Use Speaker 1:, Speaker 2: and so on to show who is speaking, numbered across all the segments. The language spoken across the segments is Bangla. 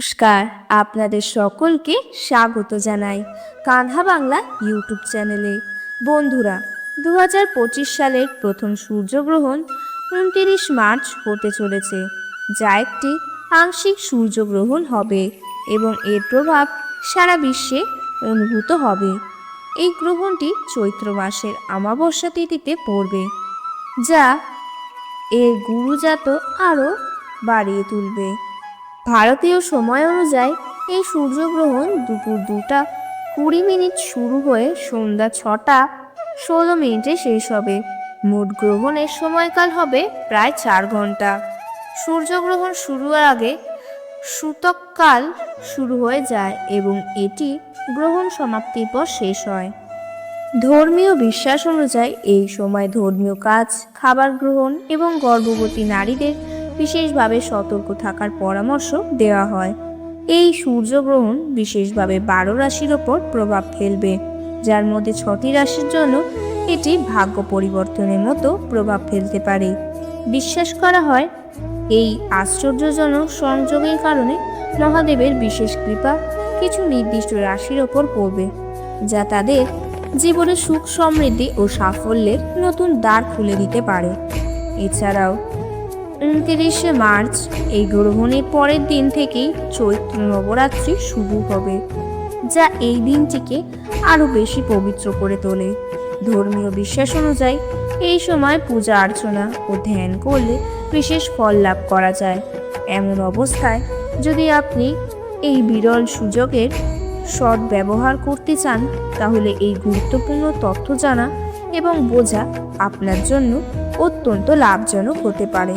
Speaker 1: নমস্কার, আপনাদের সকলকে স্বাগত জানাই কাঁধা বাংলা ইউটিউব চ্যানেলে। বন্ধুরা দু সালের প্রথম সূর্যগ্রহণ উনতিরিশ মার্চ হতে চলেছে, যা একটি আংশিক সূর্যগ্রহণ হবে এবং এর প্রভাব সারা বিশ্বে অনুভূত হবে। এই গ্রহণটি চৈত্র মাসের অমাবস্যা তিথিতে পড়বে, যা এর গুরুজাত আরও বাড়িয়ে তুলবে। ভারতীয় সময় অনুযায়ী এই সূর্যগ্রহণ দুপুর দুটা কুড়ি মিনিট শুরু হয়ে সন্ধ্যা ছটা, ষোলো মিনিটে শেষ হবে। মোট গ্রহণের সময়কাল হবে প্রায় চার ঘণ্টা। সূর্যগ্রহণ শুরুর আগে সূতককাল শুরু হয়ে যায় এবং এটি গ্রহণ সমাপ্তির পর শেষ হয়। ধর্মীয় বিশ্বাস অনুযায়ী এই সময় ধর্মীয় কাজ, খাবার গ্রহণ এবং গর্ভবতী নারীদের বিশেষভাবে সতর্ক থাকার পরামর্শ দেওয়া হয়। এই সূর্যগ্রহণ বিশেষভাবে বারো রাশির ওপর প্রভাব ফেলবে, যার মধ্যে ছটি রাশির জন্য এটি ভাগ্য পরিবর্তনের মতো প্রভাব ফেলতে পারে। বিশ্বাস করা হয়, এই আশ্চর্যজনক সংযোগের কারণে মহাদেবের বিশেষ কৃপা কিছু নির্দিষ্ট রাশির ওপর পড়বে, যা তাদের জীবনে সুখ সমৃদ্ধি ও সাফল্যের নতুন দ্বার খুলে দিতে পারে। এছাড়াও উনতিরিশে মার্চ, এই গ্রহণের পরের দিন থেকেই চৈত্র নবরাত্রি শুরু হবে, যা এই দিনটিকে আরও বেশি পবিত্র করে তোলে। ধর্মীয় বিশ্বাস অনুযায়ী, এই সময় পূজা অর্চনা ও ধ্যান করলে বিশেষ ফল লাভ করা যায়। এমন অবস্থায় যদি আপনি এই বিরল সুযোগের সৎ ব্যবহার করতে চান, তাহলে এই গুরুত্বপূর্ণ তথ্য জানা এবং বোঝা আপনার জন্য অত্যন্ত লাভজনক হতে পারে।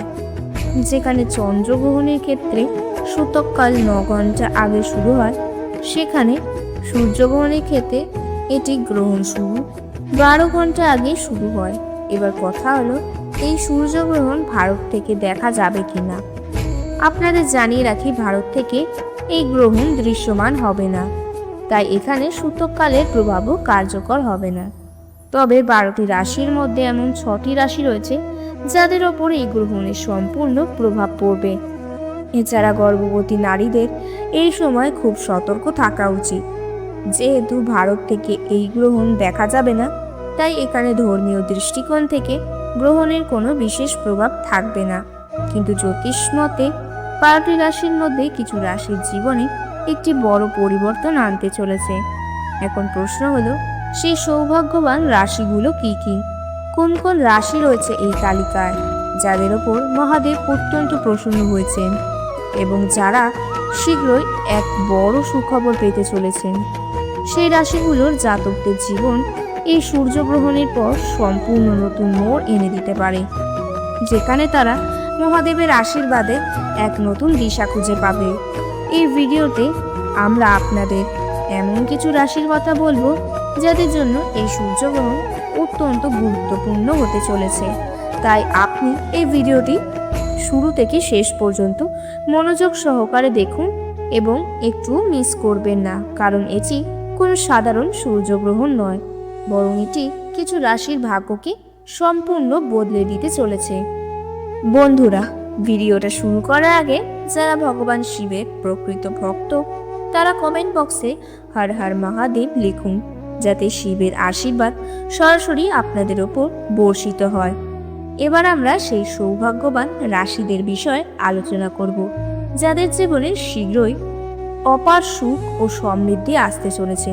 Speaker 1: যেখানে চন্দ্রগ্রহণের ক্ষেত্রে সূতককাল ন ঘণ্টা আগে শুরু হয়, সেখানে সূর্যগ্রহণের ক্ষেত্রে এটি গ্রহণ শুরু, বারো ঘণ্টা আগে শুরু হয়। এবার কথা হলো, এই সূর্যগ্রহণ ভারত থেকে দেখা যাবে কি না আপনাদের জানিয়ে রাখি, ভারত থেকে এই গ্রহণ দৃশ্যমান হবে না। তাই এখানে সূতককালের প্রভাবও কার্যকর হবে না। তবে বারোটি রাশির মধ্যে এমন ছটি রাশি রয়েছে যাদের ওপর এই গ্রহণের সম্পূর্ণ প্রভাব পড়বে। এছাড়া গর্ভবতী নারীদের এই সময় খুব সতর্ক থাকা উচিত। যেহেতু ভারত থেকে এই গ্রহণ দেখা যাবে না, তাই এখানে ধর্মীয় দৃষ্টিকোণ থেকে গ্রহণের কোনো বিশেষ প্রভাব থাকবে না। কিন্তু জ্যোতিষ মতে বারোটি রাশির মধ্যে কিছু রাশির জীবনে একটি বড় পরিবর্তন আনতে চলেছে। এখন প্রশ্ন হলো, সেই সৌভাগ্যবান রাশিগুলো কি কি? কোন কোন রাশি রয়েছে এই তালিকায়, যাদের ওপর মহাদেব অত্যন্ত প্রসন্ন হয়েছেন এবং যারা শীঘ্রই এক বড় সুখবর পেতে চলেছেন। সেই রাশিগুলোর জাতকদের জীবন এই সূর্যগ্রহণের পর সম্পূর্ণ নতুন মোড় এনে দিতে পারে, যেখানে তারা মহাদেবের আশীর্বাদে এক নতুন দিশা খুঁজে পাবে। এই ভিডিওতে আমরা আপনাদের এমন কিছু রাশির কথা বলব যাদের জন্য এই সূর্যগ্রহণ অত্যন্ত গুরুত্বপূর্ণ হতে চলেছে। তাই আপনি এই ভিডিওটি শুরু থেকে শেষ পর্যন্ত মনোযোগ সহকারে দেখুন এবং একটু মিস করবেন না, কারণ এটি কোনো সাধারণ সূর্যগ্রহণ নয়, বরং এটি কিছু রাশির ভাগ্যকে সম্পূর্ণ বদলে দিতে চলেছে। বন্ধুরা, ভিডিওটা শুরু করার আগে যারা ভগবান শিবের প্রকৃত ভক্ত, তারা কমেন্ট বক্সে হর হর মহাদেব লিখুন। যাতে শিবের আশীর্বাদ সরাসরি আপনাদের ওপর বর্ষিত হয়। এবার আমরা সেই সৌভাগ্যবান রাশিদের বিষয়ে আলোচনা করব, যাদের জীবনে শীঘ্রই অপার সুখ ও সমৃদ্ধি আসতে চলেছে।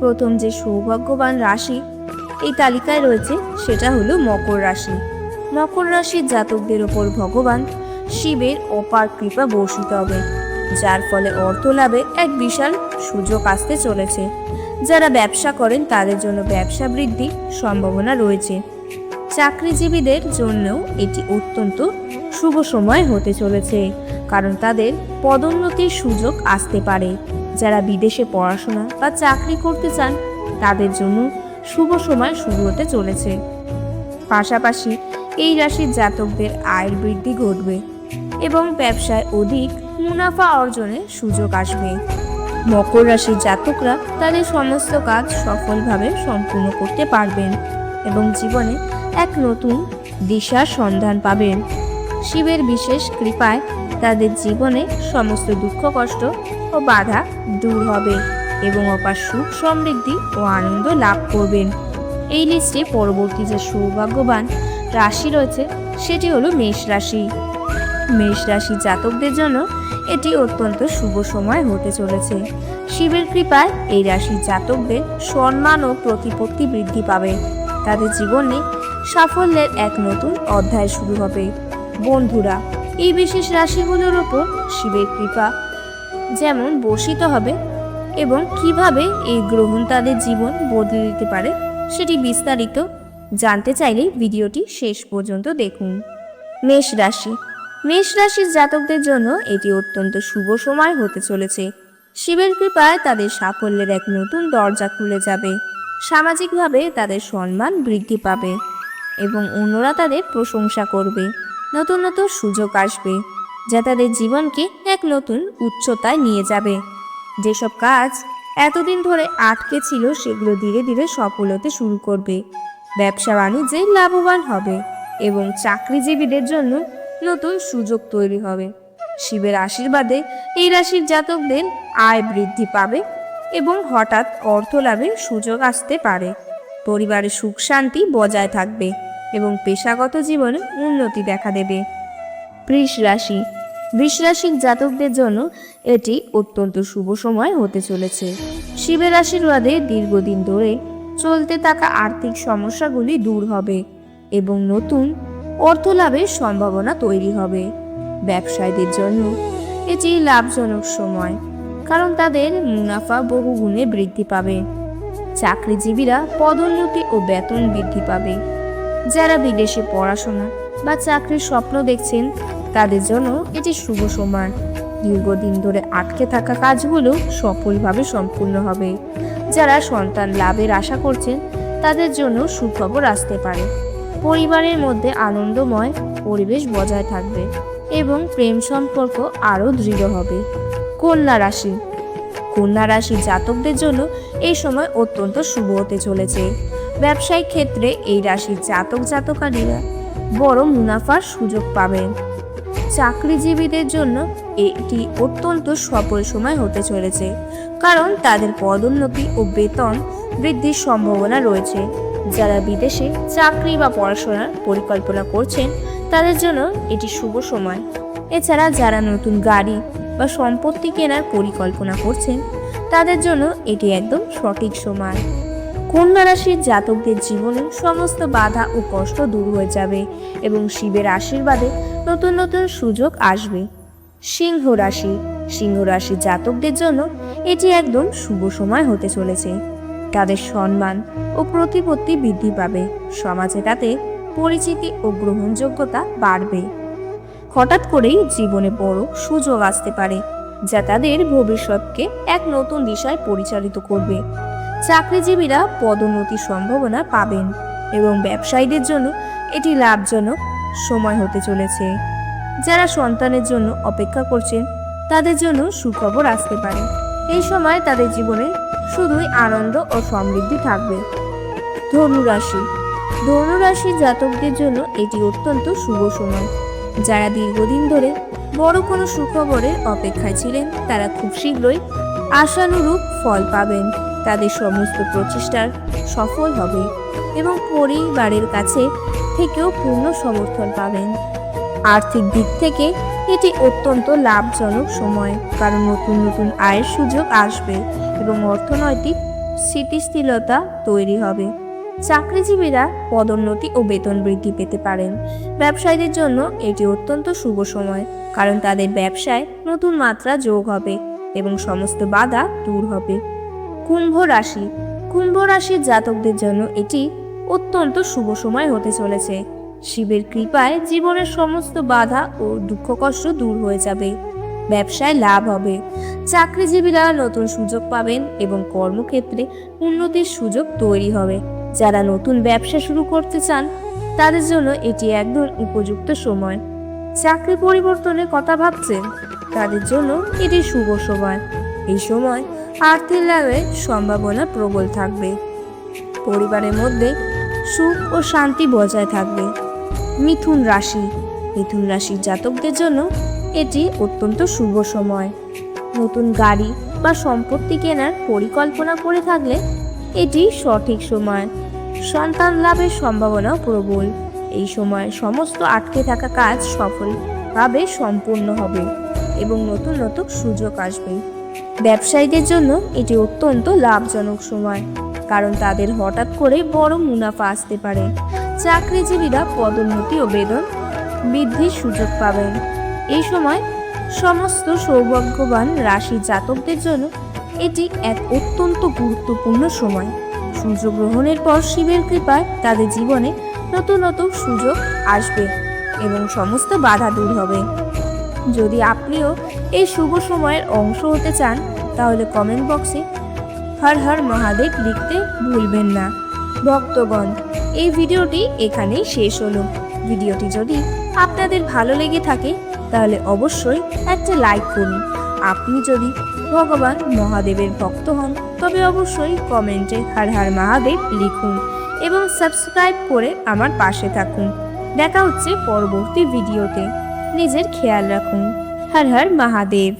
Speaker 1: প্রথম যে সৌভাগ্যবান রাশি এই তালিকায় রয়েছে সেটা হলো মকর রাশি। মকর রাশির জাতকদের ওপর ভগবান শিবের অপার কৃপা বর্ষিত হবে, যার ফলে অর্থ লাভে এক বিশাল সুযোগ আসতে চলেছে। ব্যবসা করেন, তাদের জন্য ব্যবসা বৃদ্ধির সম্ভাবনা রয়েছে। চাকরিজীবীদের জন্যও এটি অত্যন্ত শুভ সময় হতে চলেছে, কারণ তাদের পদোন্নতির সুযোগ আসতে পারে। যারা বিদেশে পড়াশোনা বা চাকরি করতে চান, তাদের জন্য শুভ সময় শুরু হতে চলেছে। পাশাপাশি এই রাশির জাতকদের আয়ের বৃদ্ধি ঘটবে এবং ব্যবসায় অধিক মুনাফা অর্জনের সুযোগ আসবে। মকর রাশির জাতকরা তাদের সমস্ত কাজ সফলভাবে সম্পূর্ণ করতে পারবেন এবং জীবনে এক নতুন দিশার সন্ধান পাবেন। শিবের বিশেষ কৃপায় তাদের জীবনে সমস্ত দুঃখ, কষ্ট ও বাধা দূর হবে এবং অপার সুখ, সমৃদ্ধি ও আনন্দ লাভ করবেন। এই লিস্টে পরবর্তী যে সৌভাগ্যবান রাশি রয়েছে, সেটি হলো মেষ রাশি। মেষ রাশি জাতকদের জন্য এটি অত্যন্ত শুভ সময় হতে চলেছে। শিবের কৃপায় এই রাশির জাতকদের সম্মান ও প্রতিপত্তি বৃদ্ধি পাবে। তাদের জীবনে সাফল্যের এক নতুন অধ্যায় শুরু হবে। বন্ধুরা, এই বিশেষ রাশিগুলোর ওপর শিবের কৃপা যেমন বর্ষিত হবে এবং কীভাবে এই গ্রহণ তাদের জীবন বদলে দিতে পারে সেটি বিস্তারিত জানতে চাইলে ভিডিওটি শেষ পর্যন্ত দেখুন। মেষ রাশি মেষ রাশির জাতকদের জন্য এটি অত্যন্ত শুভ সময় হতে চলেছে। শিবের কৃপায় তাদের সাফল্যের এক নতুন দরজা খুলে যাবে। সামাজিকভাবে তাদের সম্মান বৃদ্ধি পাবে এবং অন্যরা তাদের প্রশংসা করবে। নতুন নতুন সুযোগ আসবে যা তাদের জীবনকে এক নতুন উচ্চতায় নিয়ে যাবে। যেসব কাজ এতদিন ধরে আটকে ছিল সেগুলো ধীরে ধীরে সফল হতে শুরু করবে। ব্যবসা বাণিজ্যে লাভবান হবে এবং চাকরিজীবীদের জন্য নতুন সুযোগ তৈরি হবে। শিবের আশীর্বাদে এই রাশির জাতকদের আয় বৃদ্ধি পাবে এবং হঠাৎ অর্থ লাভের সুযোগ আসতে পারে। পরিবারের সুখ শান্তি বজায় থাকবে এবং পেশাগত জীবনে উন্নতি দেখা দেবে। বৃষ রাশি। বৃষ রাশির জাতকদের জন্য এটি অত্যন্ত শুভ সময় হতে চলেছে। শিবের আশীর্বাদে দীর্ঘদিন ধরে চলতে থাকা আর্থিক সমস্যাগুলি দূর হবে এবং নতুন অর্থ লাভের সম্ভাবনা তৈরি হবে। ব্যবসায়ীদের জন্য এটি লাভজনক সময়, কারণ তাদের মুনাফা বহুগুণে বৃদ্ধি পাবে। চাকরিজীবীরা পদোন্নতি ও বেতন বৃদ্ধি পাবে। যারা বিদেশে পড়াশোনা বা চাকরির স্বপ্ন দেখছেন, তাদের জন্য এটি শুভ সময়। দীর্ঘদিন ধরে আটকে থাকা কাজগুলো সফলভাবে সম্পূর্ণ হবে। যারা সন্তান লাভের আশা করছেন, তাদের জন্য সুখবর আসতে পারে। পরিবারের মধ্যে আনন্দময় পরিবেশ বজায় থাকবে এবং প্রেম সম্পর্ক আরও দৃঢ় হবে। কন্যা রাশি। কন্যা রাশি জাতকদের জন্য এই সময় অত্যন্ত শুভ হতে চলেছে। ব্যবসায়িক ক্ষেত্রে এই রাশির জাতক জাতকারীরা বড় মুনাফার সুযোগ পাবেন চাকরিজীবীদের জন্য এটি অত্যন্ত সফল সময় হতে চলেছে, কারণ তাদের পদোন্নতি ও বেতন বৃদ্ধির সম্ভাবনা রয়েছে। যারা বিদেশে চাকরি বা পড়াশোনার পরিকল্পনা করছেন, তাদের জন্য এটি শুভ সময়। এছাড়া যারা নতুন গাড়ি বা সম্পত্তি কেনার পরিকল্পনা করছেন, তাদের জন্য এটি একদম সঠিক সময়। কন্যা রাশির জাতকদের জীবনে সমস্ত বাধা ও কষ্ট দূর হয়ে যাবে এবং শিবের আশীর্বাদে নতুন নতুন সুযোগ আসবে। সিংহ রাশি, সিংহ রাশির জাতকদের জন্য এটি একদম শুভ সময় হতে চলেছে। তাদের সম্মান ও প্রতিপত্তি বৃদ্ধি পাবে। সমাজে তাতে পরিচিতি ও গ্রহণযোগ্যতা বাড়বে। হঠাৎ করেই জীবনে বড় সুযোগ আসতে পারে, যা তাদের ভবিষ্যৎকে এক নতুন দিশায় পরিচালিত করবে। চাকরিজীবীরা পদোন্নতির সম্ভাবনা পাবেন এবং ব্যবসায়ীদের জন্য এটি লাভজনক সময় হতে চলেছে। যারা সন্তানের জন্য অপেক্ষা করছেন, তাদের জন্য সুখবর আসতে পারে। এই সময় তাদের জীবনে শুধুই আনন্দ ও সমৃদ্ধি থাকবে। ধনুরাশি। ধনুরাশি জাতকদের জন্য এটি অত্যন্ত শুভ সময়। যারা দীর্ঘদিন ধরে বড় কোনো সুখবরের অপেক্ষায় ছিলেন, তারা খুব শীঘ্রই আশানুরূপ ফল পাবেন। তাদের সমস্ত প্রচেষ্টার সফল হবে এবং পরিবারের কাছে থেকেও পূর্ণ সমর্থন পাবেন। আর্থিক দিক থেকে এটি অত্যন্ত লাভজনক সময়, কারণ নতুন নতুন আয়ের সুযোগ আসবে এবং অর্থনৈতিক স্থিতিশীলতা তৈরি হবে। চাকরিজীবীরা পদোন্নতি ও বেতন বৃদ্ধি পেতে পারেন। ব্যবসায়ীদের জন্য এটি অত্যন্ত শুভ সময়, কারণ তাদের ব্যবসায় নতুন মাত্রা যোগ হবে এবং সমস্ত বাধা দূর হবে। কুম্ভ রাশি। কুম্ভ রাশির জাতকদের জন্য এটি অত্যন্ত শুভ সময় হতে চলেছে। শিবের কৃপায় জীবনের সমস্ত বাধা ও দুঃখ কষ্ট দূর হয়ে যাবে। ব্যবসায় লাভ হবে। চাকরিজীবীরা নতুন সুযোগ পাবেন এবং কর্মক্ষেত্রে উন্নতির সুযোগ তৈরি হবে। যারা নতুন ব্যবসা শুরু করতে চান, তাদের জন্য এটি একদম উপযুক্ত সময়। চাকরি পরিবর্তনের কথা ভাবছেন, তাদের জন্য এটি শুভ সময়। এই সময় আর্থিক লাভের সম্ভাবনা প্রবল থাকবে। পরিবারের মধ্যে সুখ ও শান্তি বজায় থাকবে। মিথুন রাশি। মিথুন রাশির জাতকদের জন্য এটি অত্যন্ত শুভ সময়। নতুন গাড়ি বা সম্পত্তি কেনার পরিকল্পনা করে থাকলে এটি সঠিক সময়। সন্তান লাভের সম্ভাবনাও প্রবল। এই সময় সমস্ত আটকে থাকা কাজ সফলভাবে সম্পূর্ণ হবে এবং নতুন নতুন সুযোগ আসবে। ব্যবসায়ীদের জন্য এটি অত্যন্ত লাভজনক সময়, কারণ তাদের হঠাৎ করে বড় মুনাফা আসতে পারে। চাকরিজীবীরা পদোন্নতি ও বেতন বৃদ্ধির সুযোগ পাবেন। এই সময় সমস্ত সৌভাগ্যবান রাশি জাতকদের জন্য এটি এক অত্যন্ত গুরুত্বপূর্ণ সময়। সূর্যগ্রহণের পর শিবের কৃপায় তাদের জীবনে নতুন নতুন সুযোগ আসবে এবং সমস্ত বাধা দূর হবে। যদি আপনিও এই শুভ সময়ের অংশ হতে চান, তাহলে কমেন্ট বক্সে হর হর মহাদেব লিখতে ভুলবেন না। ভক্তগণ। এই ভিডিওটি এখানেই শেষ হলো। ভিডিওটি যদি আপনাদের ভালো লেগে থাকে, তাহলে অবশ্যই একটা লাইক করুন। আপনি যদি ভগবান মহাদেবের ভক্ত হন, তবে অবশ্যই কমেন্টে হর হর মহাদেব লিখুন এবং সাবস্ক্রাইব করে আমার পাশে থাকুন। দেখা হচ্ছে পরবর্তী ভিডিওতে। নিজের খেয়াল রাখুন। হর হর মহাদেব।